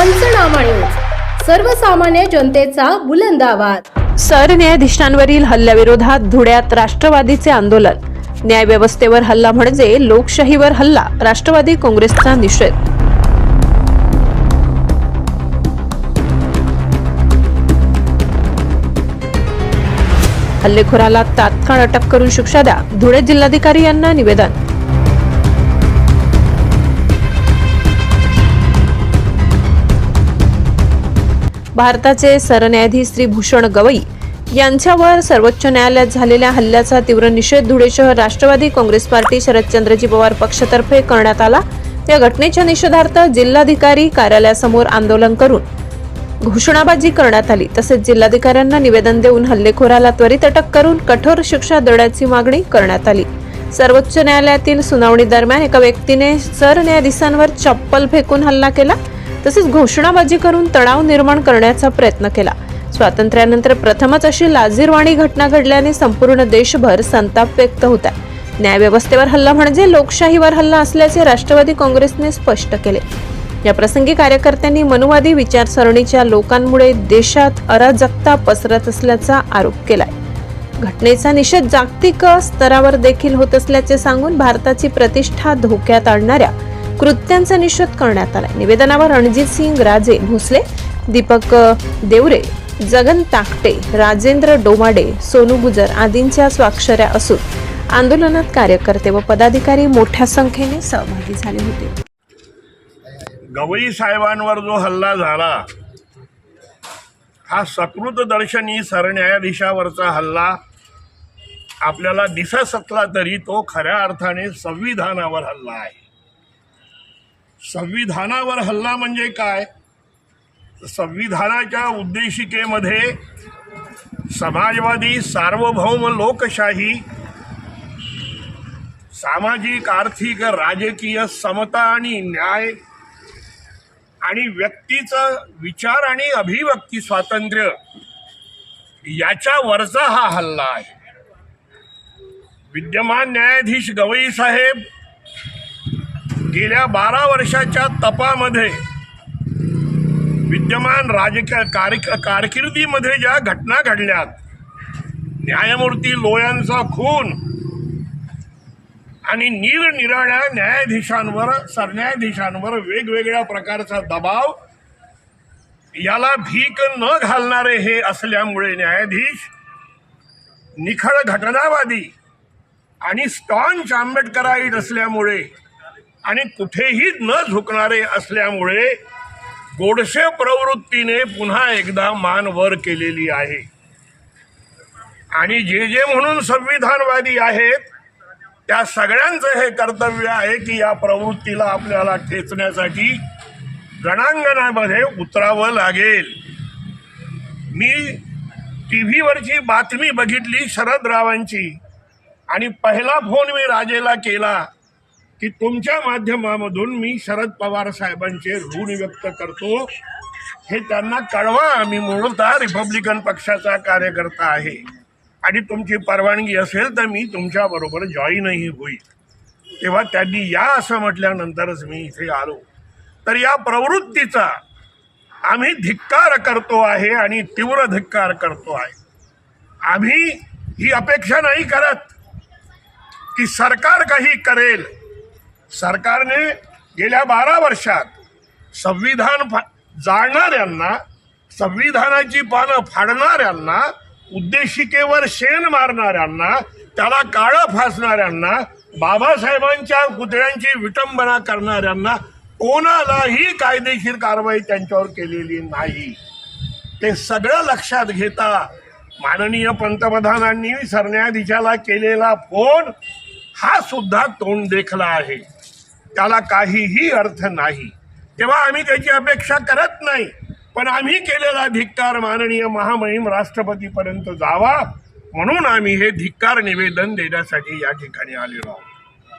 पंचनामा न्यूज सर्वसामान्य जनतेचा बुलंद आवाज. सरन्यायाधीशांवरील हल्ल्याविरोधात धुळ्यात राष्ट्रवादीचे आंदोलन. न्यायव्यवस्थेवर हल्ला म्हणजे लोकशाहीवर हल्ला राष्ट्रवादी काँग्रेसचा निषेध. हल्लेखोराला तात्काळ अटक करून शिक्षा द्या धुळे जिल्हाधिकारी यांना निवेदन. भारताचे सरन्यायाधीश श्री भूषण गवई यांच्यावर सर्वोच्च न्यायालयात झालेल्या हल्ल्याचा तीव्र निषेध धुळे शहर राष्ट्रवादी काँग्रेस पार्टी शरदचंद्रजी पवार पक्षातर्फे करण्यात आला. या घटनेच्या निषेधार्थ जिल्हाधिकारी कार्यालयासमोर आंदोलन करून घोषणाबाजी करण्यात आली. तसेच जिल्हाधिकाऱ्यांना निवेदन देऊन हल्लेखोराला त्वरित अटक करून कठोर शिक्षा देण्याची मागणी करण्यात आली. सर्वोच्च न्यायालयातील सुनावणी दरम्यान एका व्यक्तीने सरन्यायाधीशांवर चप्पल फेकून हल्ला केला. तसेच घोषणाबाजी करून तणाव निर्माण करण्याचा प्रयत्न केला. स्वातंत्र्यानंतर प्रथमच अशी लाजीरवाणी घटना घडल्याने संपूर्ण देशभर संताप व्यक्त होत आहे. न्यायव्यवस्थेवर हल्ला म्हणजे लोकशाहीवर हल्ला असल्याचे राष्ट्रवादी काँग्रेसने स्पष्ट केले. या प्रसंगी कार्यकर्त्यांनी मनुवादी विचारसरणीच्या लोकांमुळे देशात अराजकता पसरत असल्याचा आरोप केलाय. घटनेचा निषेध जागतिक स्तरावर देखील होत असल्याचे सांगून भारताची प्रतिष्ठा धोक्यात आणणाऱ्या कृत्यांचा निषेध करण्यात आला निवेदनावर रणजित सिंग राजे भोसले दीपक देवरे जगन ताकटे राजेंद्र डोमाडे सोनू गुजर आदींच्या स्वाक्षऱ्या असून आंदोलनात कार्यकर्ते व पदाधिकारी मोठ्या संख्येने सहभागी झाले होते. गवई साहेबांवर जो हल्ला झाला हा सकृत दर्शनी सरन्यायाधीशावरचा हल्ला आपल्याला दिसत असला तरी तो खऱ्या अर्थाने संविधानावर हल्ला आहे. संविधानावर हल्ला म्हणजे काय? संविधानाच्या उद्देशिकेमध्ये समाजवादी सार्वभौम लोकशाही सामाजिक आर्थिक राजकीय समता आणि न्याय आणि व्यक्तीचं विचार आणि अभिव्यक्ती स्वातंत्र्य याच्यावरचा हा हल्ला आहे. विद्यमान न्यायाधीश गवई साहेब गेल्या बारा वर्षाच्या तपामध्ये विद्यमान राजकीय कार कारकिर्दीमध्ये ज्या घटना घडल्यात न्यायमूर्ती लोयांचा खून आणि निरनिराळ्या न्यायाधीशांवर सरन्यायाधीशांवर वेगवेगळ्या प्रकारचा दबाव याला भीक न घालणारे हे असल्यामुळे न्यायाधीश निखळ घटनावादी आणि स्टॉन्च आंबेडकराईट असल्यामुळे आणि कुठेही न झुकणारे असल्यामुळे गोडसे प्रवृत्तीने पुन्हा एकदा मान वर केलेली आहे. आणि जे जे म्हणून संविधानवादी आहेत त्या सगळ्यांचं हे कर्तव्य आहे की या प्रवृत्तीला आपल्याला ठेचण्यासाठी रणांगणामध्ये उतरावं लागेल. मी टी व्हीवरची बातमी बघितली शरदरावांची आणि पहिला फोन मी राजेला केला. की तुमच्या माध्यमामधून मी शरद पवार साहेबांचे ऋण व्यक्त करतो हे त्यांना कळवा. मी मूळतः रिपब्लिकन पक्षाचा कार्यकर्ता आहे. आणि तुमची परवानगी असेल तर मी तुमच्याबरोबर जॉईनही होईल. तेव्हा त्यांनी या असं म्हटल्यानंतरच मी इथे आलो. तर या प्रवृत्तीचा आम्ही धिक्कार करतो आहे आणि तीव्र धिक्कार करतो आहे. आम्ही ही अपेक्षा नाही करत की सरकार काही करेल. सरकारने गेल्या बारा वर्षात संविधान फा जाळणाऱ्यांना संविधानाची पानं फाडणाऱ्यांना उद्देशिकेवर शेण मारणाऱ्यांना त्याला काळं फासणाऱ्यांना बाबासाहेबांच्या पुतळ्यांची विटंबना करणाऱ्यांना कोणालाही कायदेशीर कारवाई त्यांच्यावर केलेली नाही. ते सगळं लक्षात घेता माननीय पंतप्रधानांनी सरन्यायाधीशाला केलेला फोन हा सुद्धा तोंड देखला आहे. त्याला काहीही अर्थ नाही. तेव्हा आम्ही त्याची अपेक्षा करत नाही. पण आम्ही केलेला धिक्कार माननीय महामहिम राष्ट्रपतीपर्यंत जावा म्हणून आम्ही हे धिक्कार निवेदन देण्यासाठी या ठिकाणी आलेलो आहोत.